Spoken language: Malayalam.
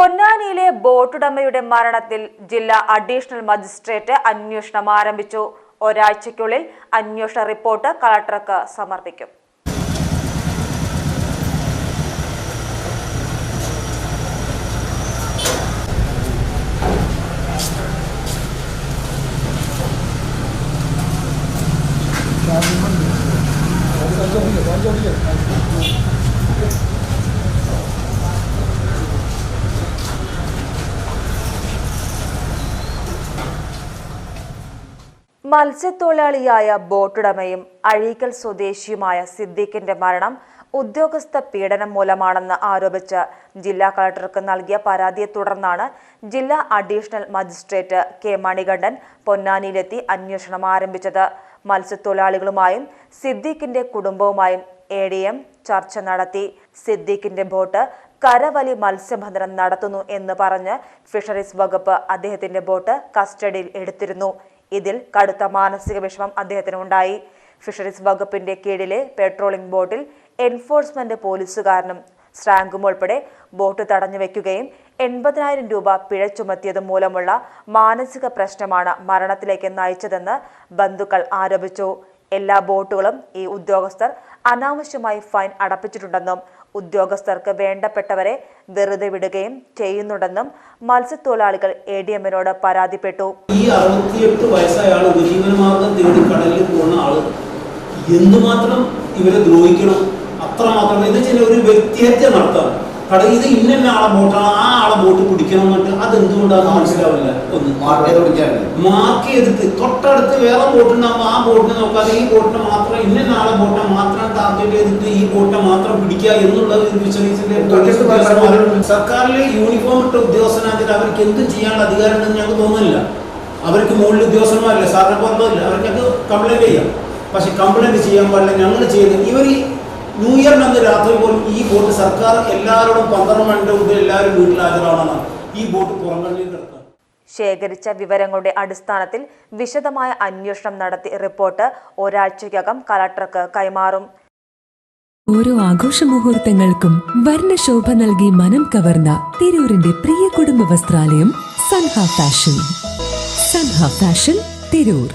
പൊന്നാനിയിലെ ബോട്ടുടമയുടെ മരണത്തിൽ ജില്ലാ അഡീഷണൽ മജിസ്ട്രേറ്റ് അന്വേഷണം ആരംഭിച്ചു. ഒരാഴ്ചയ്ക്കുള്ളിൽ അന്വേഷണ റിപ്പോർട്ട് കളക്ടർക്ക് സമർപ്പിക്കും. മത്സ്യത്തൊഴിലാളിയായ ബോട്ടുടമയും അഴീക്കൽ സ്വദേശിയുമായ സിദ്ദീഖിന്റെ മരണം ഉദ്യോഗസ്ഥ പീഡനം മൂലമാണെന്ന് ആരോപിച്ച് ജില്ലാ കളക്ടർക്ക് നൽകിയ പരാതിയെ തുടർന്നാണ് ജില്ലാ അഡീഷണൽ മജിസ്ട്രേറ്റ് കെ മണികണ്ഠൻ പൊന്നാനിയിലെത്തി അന്വേഷണം ആരംഭിച്ചത്. മത്സ്യത്തൊഴിലാളികളുമായും സിദ്ദീഖിന്റെ കുടുംബവുമായും എ ഡി എം ചർച്ച നടത്തി. സിദ്ദീഖിന്റെ ബോട്ട് കരവലി മത്സ്യബന്ധനം നടത്തുന്നു എന്ന് പറഞ്ഞ് ഫിഷറീസ് വകുപ്പ് അദ്ദേഹത്തിന്റെ ബോട്ട് കസ്റ്റഡിയിൽ എടുത്തിരുന്നു. ഇതിൽ കടുത്ത മാനസിക വിഷമം അദ്ദേഹത്തിന് ഉണ്ടായി ഫിഷറീസ് വകുപ്പിന്റെ കീഴിലെ പെട്രോളിംഗ് ബോട്ടിൽ എൻഫോഴ്സ്മെന്റ് പോലീസുകാരനും സ്ട്രാങ്കും ഉൾപ്പെടെ ബോട്ട് തടഞ്ഞു വെക്കുകയും എൺപതിനായിരം രൂപ പിഴ ചുമത്തിയത് മൂലമുള്ള മാനസിക പ്രശ്നമാണ് മരണത്തിലേക്ക് നയിച്ചതെന്ന് ബന്ധുക്കൾ ആരോപിച്ചു. എല്ലാ ബോട്ടുകളും ഈ ഉദ്യോഗസ്ഥർ അനാവശ്യമായി ഫൈൻ അടപ്പിച്ചിട്ടുണ്ടെന്നും ഉദ്യോഗസ്ഥർക്ക് വേണ്ടപ്പെട്ടവരെ വെറുതെ വിടുകയും ചെയ്യുന്നുണ്ടെന്നും മത്സ്യത്തൊഴിലാളികൾ എ ഡി എമ്മിനോട് പരാതിപ്പെട്ടു. അറുപത്തിയെട്ട് വയസ്സായ ആൾ ഉപജീവനമാർഗം തേടി കടലിൽ പോകുന്ന ആൾ. എന്തുമാത്രം ഇവരെ ദ്രോഹിക്കണം? അത്രമാത്രം എന്ന് വെച്ചാൽ ഒരു വ്യക്തിഹത്യ നടത്താം കട ഇത് ഇന്ന ആളെ ബോട്ടാണ് ആ ആളെ ബോട്ട് പിടിക്കണം എന്നിട്ട് അത് എന്തുകൊണ്ടാണെന്ന് മനസ്സിലാവില്ല. ഒന്ന്. മാർക്ക് ചെയ്തിട്ട് തൊട്ടടുത്ത് വേറെ ബോട്ടുണ്ടാകുമ്പോൾ ആ ബോട്ടിനെ നോക്കാതെ ഈ ബോട്ടിനെ മാത്രം ഇന്ന ആളെ ബോട്ടിനെ മാത്രം ടാർഗറ്റ് ചെയ്തിട്ട് ഈ ബോട്ടിനെ മാത്രം പിടിക്കുക എന്നുള്ളത് ഫിഷറീസിന്റെ. സർക്കാരിലെ യൂണിഫോം ഇട്ട ഉദ്യോഗസ്ഥനാക്കിയിട്ട് അവർക്ക് എന്തും ചെയ്യാനുള്ള അധികാരം ഉണ്ടെന്ന് ഞങ്ങൾക്ക് തോന്നുന്നില്ല. അവർക്ക് മുകളിൽ ഉദ്യോഗസ്ഥന്മാരില്ല സാറിനെ പുറത്തില്ല അവർക്ക് കംപ്ലൈന്റ് ചെയ്യാം. പക്ഷെ കംപ്ലൈന്റ് ചെയ്യാൻ പാടില്ല ഞങ്ങൾ ചെയ്യുന്നത് ഇവർ ഈ ന്യൂ ഇയർ അന്ന് രാത്രി പോലും ഈ ബോട്ട് സർക്കാർ എല്ലാവരോടും പന്ത്രണ്ട് മണിയുടെ മുമ്പ് എല്ലാവരും വീട്ടിൽ ഹാജരാവണമെന്നാണ്. ഈ ബോട്ട് പുറങ്ങളിൽ കിടക്കുക ശേഖരിച്ച വിവരങ്ങളുടെ അടിസ്ഥാനത്തിൽ വിശദമായ അന്വേഷണം നടത്തി റിപ്പോർട്ട് ഒരാഴ്ചയ്ക്കകം കലക്ടർക്ക് കൈമാറും. ഓരോ ആഘോഷ മുഹൂർത്തങ്ങൾക്കും വർണശോഭ നൽകി മനം കവർന്ന തിരൂരിന്റെ പ്രിയ കുടുംബ വസ്ത്രാലയം സൻഹ ഫാഷൻ. സൻഹ ഫാഷൻ തിരൂർ.